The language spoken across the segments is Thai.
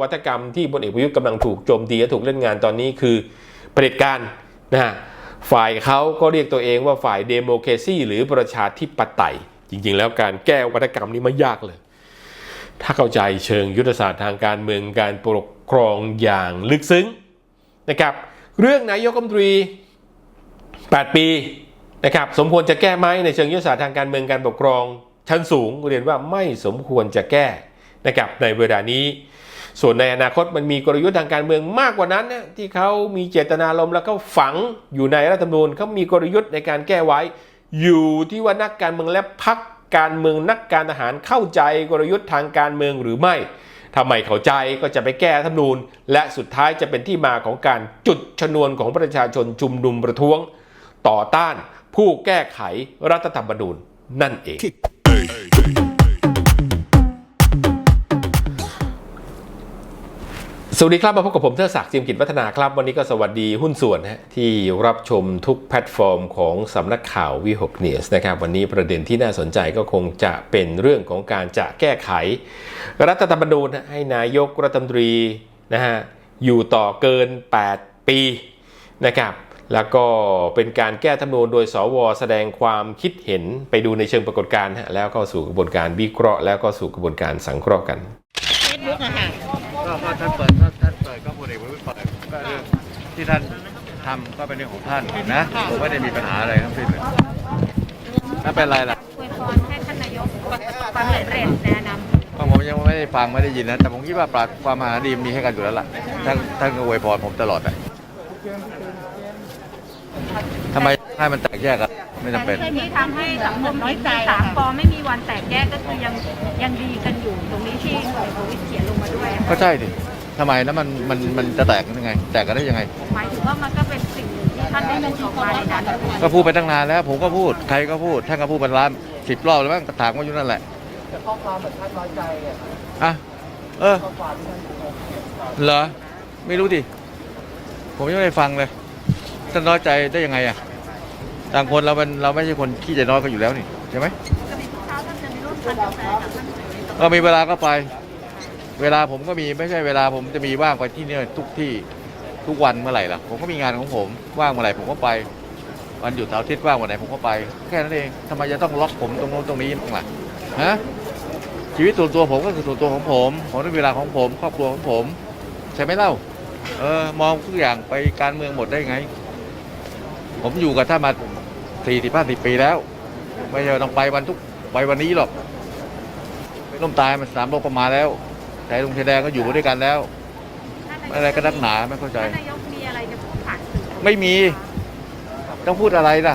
วัฒกรรมที่พลเอกประยุทธ์กำลังถูกโจมตีและถูกเล่นงานตอนนี้คือเผด็จการนะฮะฝ่ายเขาก็เรียกตัวเองว่าฝ่ายเดโมแครซีหรือประชาธิปไตย จริง ๆ แล้วการแก้วัฒกรรมนี้ไม่ยากเลย ถ้าเข้าใจเชิงยุทธศาสตร์ทางการเมืองการปกครองอย่างลึกซึ้งนะครับเรื่องนายกรัฐมนตรี 8 ปีนะครับสมควรจะแก้ไหมในเชิงยุทธศาสตร์ทางการเมืองการปกครองชั้นสูงเรียนว่าไม่สมควรจะแก้นะครับในเวลานี้ ส่วนในอนาคตมันมีกลยุทธ์ทางการเมืองมากกว่านั้นนะที่เขามีเจตนารมณ์แล้วก็ฝังอยู่ในรัฐธรรมนูญเขามีกลยุทธ์ในการแก้ไว้ อยู่ที่ว่านักการเมืองและพักการเมืองนักการทหารเข้าใจกลยุทธ์ทางการเมืองหรือไม่ถ้าไม่เข้าใจก็จะไปแก้รัฐธรรมนูญ และสุดท้ายจะเป็นที่มาของการจุดชนวนของประชาชนชุมนุมประท้วง ต่อต้านผู้แก้ไขรัฐธรรมนูญนั่นเอง สวัสดีครับ มาพบกับผมเทอศักดิ์จียมกิจวัฒนาครับ วันนี้ก็สวัสดีหุ้นส่วนนะฮะที่รับชมทุกแพลตฟอร์มของสำนักข่าววีหกเนียสนะครับ วันนี้ประเด็นที่น่าสนใจก็คงจะเป็นเรื่องของการจะแก้ไข รัฐธรรมนูญให้นายกรัฐมนตรีนะฮะอยู่ต่อเกิน 8 ปีนะครับแล้วก็เป็นการแก้ธรรมนูญโดยสวแสดงความคิดเห็นไปดูในเชิงปรากฏการณ์แล้วก็สู่กระบวนการวิเคราะห์แล้วก็สู่กระบวนการสังเคราะห์กันเฟซบุ๊กอะค่ะก็ท่านเปิด ที่ท่านทำก็เป็นเรื่องของท่านนะผมไม่ได้มีปัญหาอะไรทั้งสิ้นเลยถ้าเป็นไรล่ะอวยพรให้ท่านนายกประสบความสำเร็จในอนาคตก็ผมยังไม่ได้ฟังไม่ได้ยินนะ แต่ผมคิดว่าปราความมหาดีมีให้กันอยู่แล้วล่ะท่านท่านก็อวยพรผมตลอดอะทำไมให้มันแตกแยกกันไม่จำเป็นที่ทำให้สังคมน้อยใจสามปอไม่มีวันแตกแยกก็คือยังยังดีกันอยู่ตรงนี้ที่พลเอกประวิตรเขียนลงมาด้วยอะ ก็ใช่ดิ ทำไมแล้วมันมันมันจะแตกกันยังไง แตกกันได้ยังไง หมายถึงว่ามันก็เป็นสิ่งหนึ่งที่ท่านได้พูดออกมาในนั้นก็พูดไปตั้งนานแล้ว ผมก็พูดใครก็พูดท่านก็พูดเป็นล้านสิบรอบแล้วมั้งกระถางว่าอยู่นั่นแหละแต่ข้อความแบบท่านน้อยใจอะเออเหรอไม่รู้ดิผมยังไม่ได้ฟังเลยท่านน้อยใจได้ยังไงอะต่างคนเราเป็นเราไม่ใช่คนขี้ใจน้อยกันอยู่แล้วนี่ใช่ไหมปกติทุกเช้าท่านจะมีรูปท่านกาแฟกับท่านเสรีก็มีเวลาก็ไป เวลาผมก็มีไม่ใช่เวลาผมจะมีว่างไปที่เนี่ยทุกที่ทุกวันเมื่อไหร่ล่ะ ผมก็มีงานของผมว่างเมื่อไหร่ผมก็ไป วันหยุดเสาร์อาทิตย์ว่างวันไหนผมก็ไป แค่นั้นเองทำไมจะต้องล็อกผมตรงโน้นตรงนี้บ้างล่ะฮะชีวิตส่วนตัวผมก็คือส่วนตัวของผมผมต้องเวลาของผมครอบครัวของผมใช่ไหมเล่าเออมองทุกอย่างไปการเมืองหมดได้ไง ผมอยู่กับท่านมาสี่สิบห้าสิบปีแล้ว ไม่ใช่ต้องไปวันทุกไปวันนี้หรอกล้มตายมันสามโลกก็มาแล้ว ชายลงชายแดงก็อยู่ด้วยกันแล้ว อะไรก็นักหนาไม่เข้าใจ ท่านนายกมีอะไรจะพูดผ่านสื่อไม่มี ต้องพูดอะไรล่ะ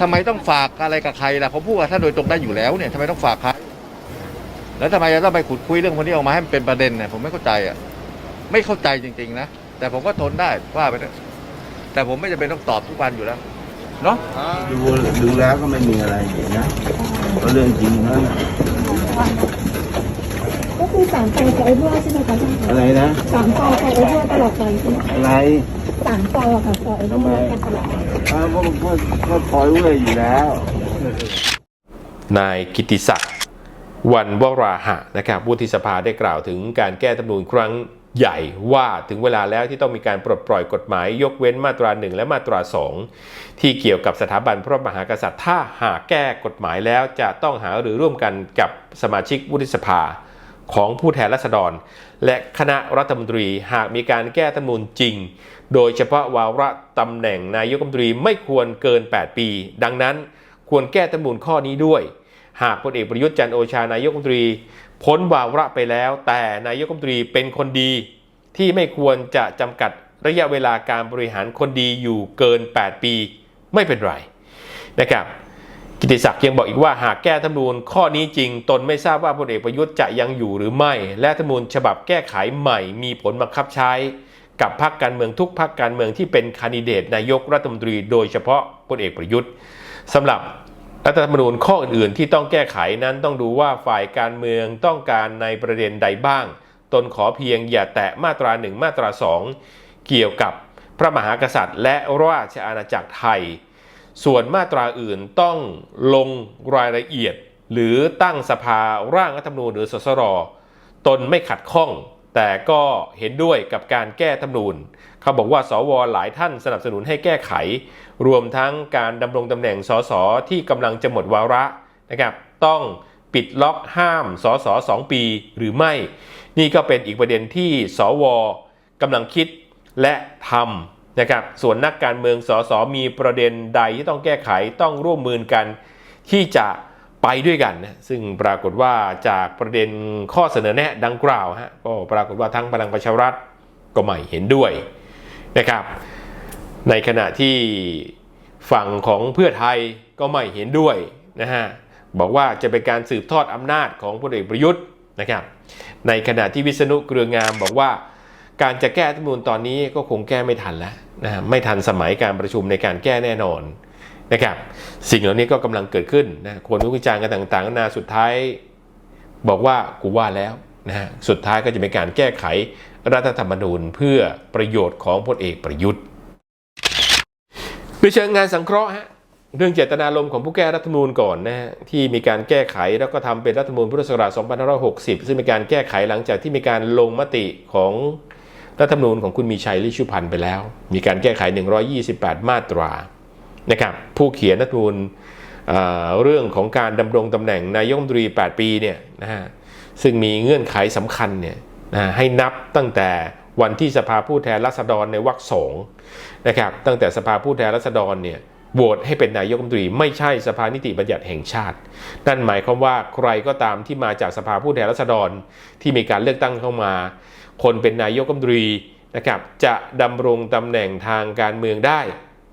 ทำไมต้องฝากอะไรกับใครล่ะผมพูดกับท่านโดยตรงได้อยู่แล้วเนี่ยทำไมต้องฝากใครแล้วทำไมจะต้องไปขุดคุยเรื่องคนนี้ออกมาให้มันเป็นประเด็นเนี่ยผมไม่เข้าใจอะ ไม่เข้าใจจริง ๆ นะ แต่ผมก็ทนได้ว่าไปเถอะแต่ผมไม่จำเป็นต้องตอบทุกวันอยู่แล้วเนาะ ดูดูแล้วก็ไม่มีอะไรนะก็เรื่องจริงนะก็ คือสามปอจะโอเวอร์ใช่ไหมคะท่านอะไรนะ สามปอจะโอเวอร์ตลอดไปใช่ไหมอะไรสามปอค่ะจะโอเวอร์กันตลอดอ้าวก็ก็ก็คอยรู้เลยอยู่แล้ว นายกิติศักดิ์วันวราหะนะครับวุฒิสภาได้กล่าวถึงการแก้ธรรมนูญครั้งใหญ่ว่าถึงเวลาแล้วที่ต้องมีการปลดปล่อยกฎหมาย ยกเว้นมาตรา 1 และมาตรา 2 ที่เกี่ยวกับสถาบันพระมหากษัตริย์ ถ้าหากแก้กฎหมายแล้วจะต้องหาหรือร่วมกันกับสมาชิกวุฒิสภา ของผู้แทนราษฎร และคณะรัฐมนตรีหากมีการแก้ธรรมนูญจริง โดยเฉพาะวาระตำแหน่งนายกรัฐมนตรีไม่ควรเกิน 8 ปี ดังนั้นควรแก้ธรรมนูญข้อนี้ด้วย หากพลเอกประยุทธ์จันโอชานายกรัฐมนตรี พ้นวาระไปแล้ว แต่นายกรัฐมนตรีเป็นคนดี ที่ไม่ควรจะจำกัดระยะเวลาการบริหารคนดีอยู่เกิน 8 ปี ไม่เป็นไรนะครับ กิติศักดิ์ยังบอกอีกว่าหากแก้ธรรมนูญข้อนี้จริง ตนไม่ทราบว่าพลเอกประยุทธ์จะยังอยู่หรือไม่ และธรรมนูญฉบับแก้ไขใหม่มีผลบังคับใช้ กับพรรคการเมืองทุกพรรคการเมืองที่เป็นคนดิเดตนายกรัฐมนตรี โดยเฉพาะพลเอกประยุทธ์สำหรับรัฐธรรมนูญข้ออื่นๆ ที่ต้องแก้ไขนั้นต้องดูว่าฝ่ายการเมืองต้องการในประเด็นใดบ้าง ตนขอเพียงอย่าแตะมาตราหนึ่งมาตราสองเกี่ยวกับพระมหากษัตริย์ และราชอาณาจักรไทย ส่วนมาตราอื่นต้องลงรายละเอียด หรือตั้งสภาร่างรัฐธรรมนูญหรือสสรตนไม่ขัดข้อง แต่ก็เห็นด้วยกับการแก้ธรรมนูญ เขาบอกว่าสวหลายท่านสนับสนุนให้แก้ไข รวมทั้งการดำรงตำแหน่งสสที่กำลังจะหมดวาระนะครับต้องปิดล็อกห้ามสสสองปีหรือไม่ นี่ก็เป็นอีกประเด็นที่สวกำลังคิดและทำ นะครับส่วนนักการเมืองสสมีประเด็นใดที่ต้องแก้ไขต้องร่วมมือกันที่จะไปด้วยกันนะซึ่งปรากฏว่าจากประเด็นข้อเสนอแนะดังกล่าวฮะก็ปรากฏว่าทั้งพลังประชารัฐก็ไม่เห็นด้วยนะครับ ในขณะที่ฝั่งของเพื่อไทยก็ไม่เห็นด้วยนะฮะบอกว่าจะเป็นการสืบทอดอำนาจของพลเอกประยุทธ์นะครับ ในขณะที่วิษณุเครืองามบอกว่า การจะแก้รัฐมนูญตอนนี้ก็คงแก้ไม่ทันแล้วนะไม่ทันสมัยการประชุมในการแก้แน่นอนนะครับ สิ่งเหล่านี้ก็กำลังเกิดขึ้นนะคนวิจารณ์กันต่างๆนานาสุดท้าย บอกว่ากูว่าแล้วนะฮะสุดท้ายก็จะเป็นการแก้ไขรัฐธรรมนูญเพื่อประโยชน์ของพลเอกประยุทธ์ในเชิงงานสังเคราะห์ฮะเรื่องเจตนารมณ์ของผู้แก้รัฐธรรมนูญก่อนนะฮะที่มีการแก้ไขแล้วก็ทำเป็นรัฐธรรมนูญพุทธศักราช2560 ซึ่งมีการแก้ไขหลังจากที่มีการลงมติของ รัฐธรรมนูญของคุณมีชัยลิชุพันธ์ไปแล้ว มีการแก้ไข 128 มาตรานะครับผู้เขียนรัฐธรรมนูญเรื่องของการดำรงตำแหน่งนายกรัฐมนตรี 8 ปีเนี่ยนะฮะซึ่งมีเงื่อนไขสำคัญเนี่ยนะให้นับตั้งแต่วันที่สภาผู้แทนราษฎรในวรรคสองนะครับตั้งแต่สภาผู้แทนราษฎรเนี่ยโหวตให้เป็นนายกรัฐมนตรี ไม่ใช่สภานิติบัญญัติแห่งชาติ นั่นหมายความว่าใครก็ตามที่มาจากสภาผู้แทนราษฎรที่มีการเลือกตั้งเข้ามา คนเป็นนายกรัฐมนตรีนะครับจะดำรงตำแหน่งทางการเมืองได้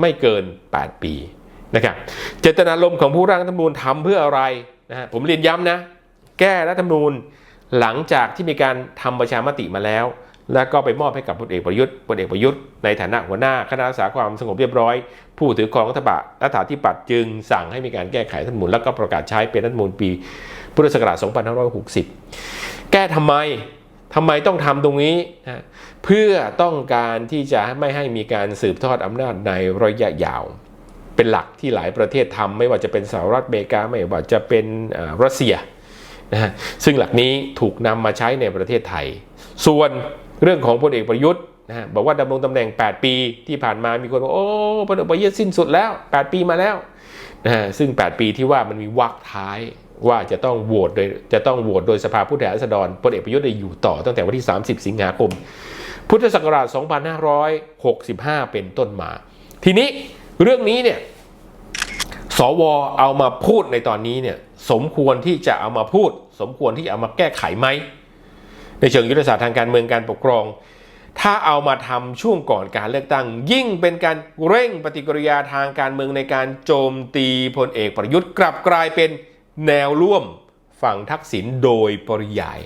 ไม่เกิน 8 ปีนะครับเจตนารมณ์ของผู้ร่างรัฐธรรมนูญทำเพื่ออะไรนะฮะผมเรียนย้ำนะ แก้รัฐธรรมนูญหลังจากที่มีการทำประชามติมาแล้ว แล้วก็ไปมอบให้กับพลเอกประยุทธ์พลเอกประยุทธ์ในฐานะหัวหน้าคณะรักษาความสงบเรียบร้อย ผู้ถือครองรัฐบาลรัฐาธิปัตย์จึงสั่งให้มีการแก้ไขรัฐธรรมนูญแล้วก็ประกาศใช้เป็นรัฐธรรมนูญปีพุทธศักราช 2560 แก้ทำไม ทำไมต้องทำตรงนี้นะเพื่อต้องการที่จะไม่ให้มีการสืบทอดอำนาจในระยะยาว เป็นหลักที่หลายประเทศทำไม่ว่าจะเป็นสหรัฐอเมริกาไม่ว่าจะเป็นรัสเซียนะฮะซึ่งหลักนี้ถูกนำมาใช้ในประเทศไทย ส่วนเรื่องของพลเอกประยุทธ์นะฮะบอกว่าดำรงตำแหน่ง 8 ปีที่ผ่านมามีคนบอกโอ้พลเอกประยุทธ์สิ้นสุดแล้ว 8 ปีมาแล้วนะฮะซึ่ง 8 ปีที่ว่ามันมีวรรคท้าย ว่าจะต้องโหวตโดยจะต้องโหวตโดยสภาผู้แทนราษฎรพลเอกประยุทธ์ได้อยู่ต่อตั้งแต่วันที่ 30 สิงหาคม พุทธศักราช 2565 เป็นต้นมา ทีนี้เรื่องนี้เนี่ยสวเอามาพูดในตอนนี้เนี่ยสมควรที่จะเอามาพูด สมควรที่จะเอามาแก้ไขไหม ในเชิงยุทธศาสตร์ทางการเมืองการปกครอง ถ้าเอามาทำช่วงก่อนการเลือกตั้ง ยิ่งเป็นการเร่งปฏิกิริยาทางการเมืองในการโจมตีพลเอกประยุทธ์กลับกลายเป็น แนวร่วมฝั่งทักษิณโดยปริยาย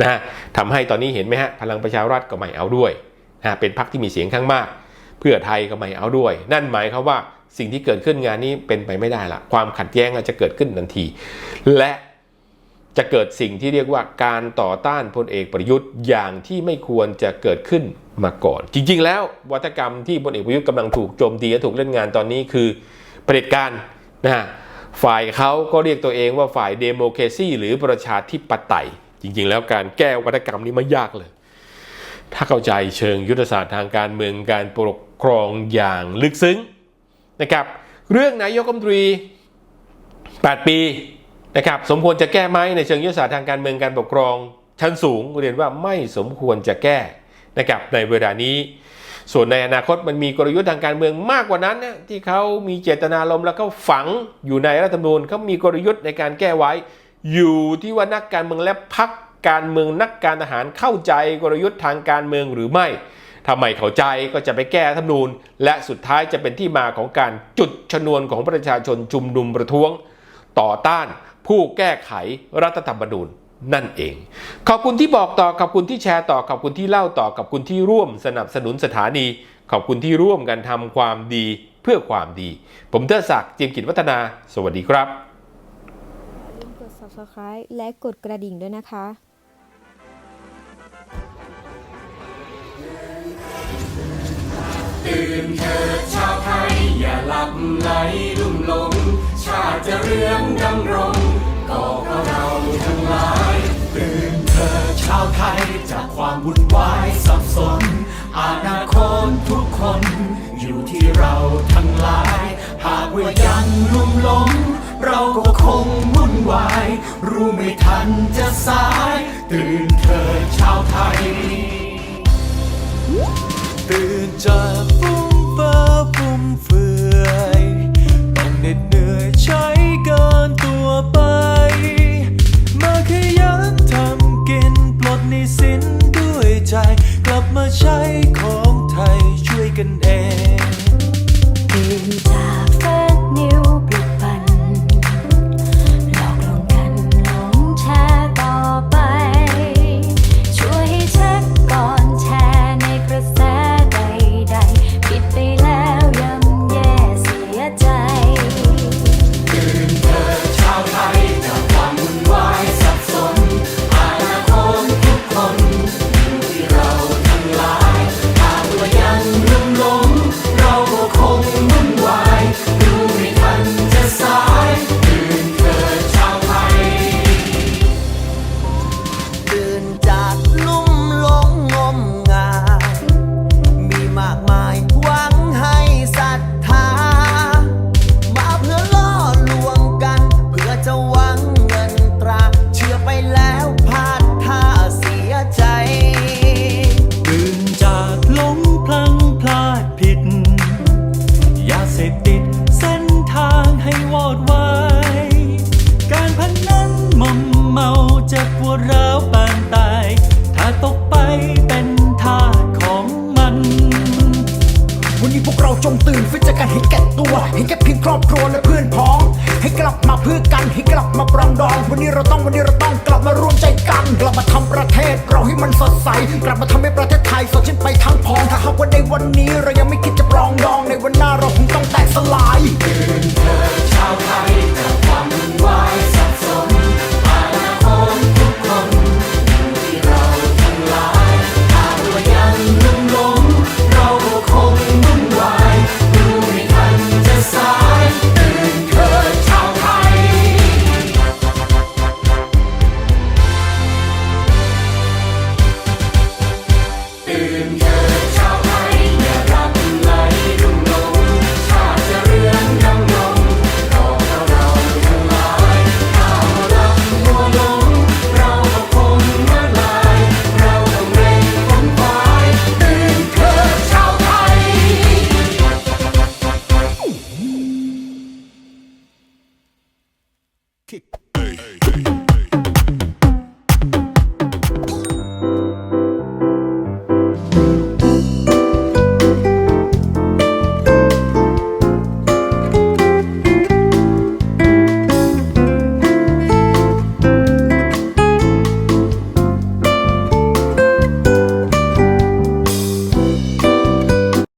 นะฮะทำให้ตอนนี้เห็นไหมฮะพลังประชารัฐก็ไม่เอาด้วยนะฮะเป็นพรรคที่มีเสียงข้างมาก เพื่อไทยก็ไม่เอาด้วย นั่นหมายความว่าสิ่งที่เกิดขึ้นงานนี้เป็นไปไม่ได้ละความขัดแย้งอาจจะเกิดขึ้นทันที และจะเกิดสิ่งที่เรียกว่าการต่อต้านพลเอกประยุทธ์อย่างที่ไม่ควรจะเกิดขึ้นมาก่อน จริง ๆ แล้ววัฒกรรมที่พลเอกประยุทธ์กำลังถูกโจมตีและถูกเล่นงานตอนนี้คือเผด็จการนะฮะ ฝ่ายเขาก็เรียกตัวเองว่าฝ่ายเดโม c r a ซีหรือประชาธิปไตย จริง ๆ แล้วการแก้วัฒกรรมนี้ไม่ยากเลย ถ้าเข้าใจเชิงยุทธศาสตร์ทางการเมืองการปกครองอย่างลึกซึ้งนะครับ เรื่องนายกรัฐมนตรี 8 ปีนะครับสมควรจะแก้ไหมในเชิงยุทธศาสตร์ทางการเมืองการปกครองชั้นสูงเรียนว่าไม่สมควรจะแก้นะครับในเวลานี้ ส่วนในอนาคตมันมีกลยุทธ์ทางการเมืองมากกว่านั้นนะที่เขามีเจตนารมณ์แล้วก็ฝังอยู่ในรัฐธรรมนูญเขามีกลยุทธ์ในการแก้ไว้ อยู่ที่ว่านักการเมืองและพักการเมืองนักการทหารเข้าใจกลยุทธ์ทางการเมืองหรือไม่ถ้าไม่เข้าใจก็จะไปแก้รัฐธรรมนูญ และสุดท้ายจะเป็นที่มาของการจุดชนวนของประชาชนชุมนุมประท้วง ต่อต้านผู้แก้ไขรัฐธรรมนูญ นั่นเอง ขอบคุณที่บอกต่อขอบคุณที่แชร์ต่อขอบคุณที่เล่าต่อขอบคุณที่ร่วมสนับสนุนสถานี ขอบคุณที่ร่วมกันทำความดีเพื่อความดี ผมเทอศักดิ์เจียมกิจวัฒนา สวัสดีครับอย่าลืมกด subscribe และกดกระดิ่งด้วยนะคะตื่นเถิดชาวไทย อย่าหลับไหลลุ่มหลง ชาติจะเรืองดำรง ก็เพราะเราทั้งหลายตื่นเถิดชาวไทยจากความวุ่นวายสับสน อนาคตทุกคน อยู่ที่เราทั้งหลาย หากว่ายังลุ่มหลงเราก็คงวุ่นวาย รู้ไม่ทันจะสาย ตื่นเถิดชาวไทย ตื่นจากฟุ้ง ให้แค่เพียงครอบครัวและเพื่อนพ้อง ให้กลับมาเพื่อกันให้กลับมาปรองดอง วันนี้เราต้องวันนี้เราต้องกลับมารวมใจกันกลับมาทำประเทศเราให้มันสดใส กลับมาทำให้ประเทศไทยสดชื่นไปทั้งพองถ้าหากว่าในวันนี้เรายังไม่คิดจะปร kick. Hey, hey, hey.